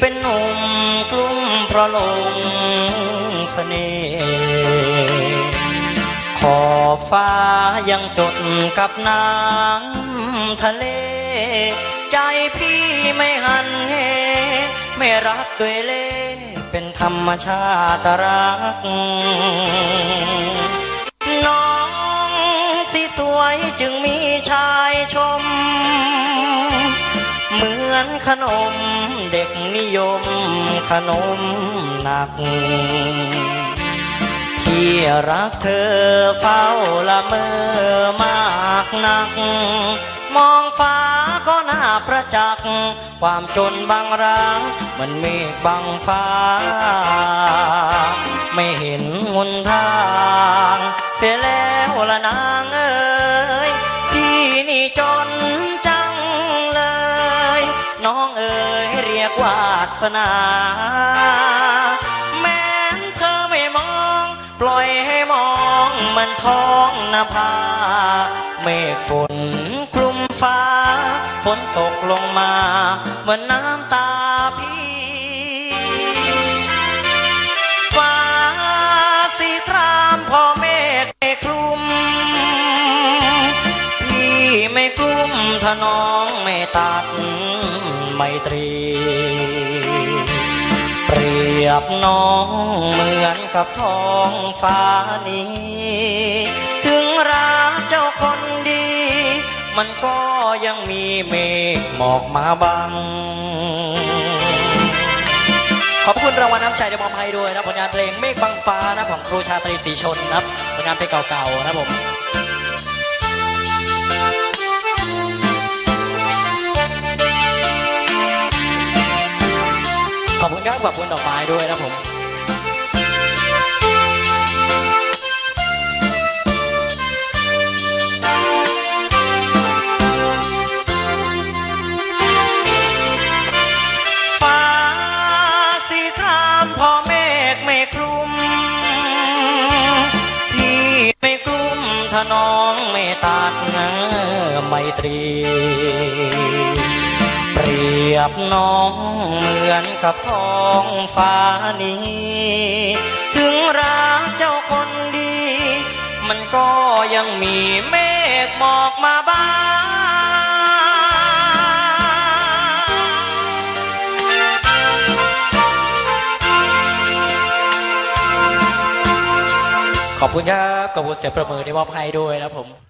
เป็นหนุ่มกลุ้มเพราะหลงเสน่ห์ขอบฟ้ายังจดกับน้ำทะเล ใจพี่ไม่หันเหไม่รักด้วยเล่เป็นธรรมชาติรัก น้องสิสวยจึงมีชายชม เหมือนขนม เด็กนิยมขนมหนัก ที่รักเธอเฝ้าละเมอมากนัก มองฟ้าก็น่าประจักษ์ความจนบางรักเหมันเมฆบังฟ้า ไม่เห็นหนทาง เสียแล้วละนางเอ้ยพี่นี่จนจังเลย น้องเอ๋ยเรีย กวาสนา แม้นเธอไม่มอง ปล่อยให้มองมันท้องนภา เมฆฝนคลุมฟ้า ฝนตกลงมา เหมือนน้ำตาพี่ฟ้าสีครามพอเมฆไม่คลุม พี่ไม่กลุ้มถ้าน้องไม่ตัด ไมตรี เปรียบน้องเหมือนกับท้องฟ้านี้ ถึงรักเจ้าคนดี มันก็ยังมีเมฆหมอกมาบัง ขอบคุณรางวัลน้ำใจที่มอบให้ด้วยนะผลงานเพลงเมฆบังฟ้านะของครูชาตรีศรีชนนะผลงานเพลงเก่าๆนะผม ปรับคุณดอกไม้ด้วยนะผมฟ้าสีรามพอเมฆไม่คลุมพี่ไม่กลุ้มถ้าน้องไม่ตัดนะไมตรี เปรียบน้องเหมือนกับท้องฟ้านี้ ถึงรักเจ้าคนดี มันก็ยังมีเมฆหมอกมาบ้างขอบคุณครับขอบคุณเสียงประเมินที่มอบให้ด้วยนะผม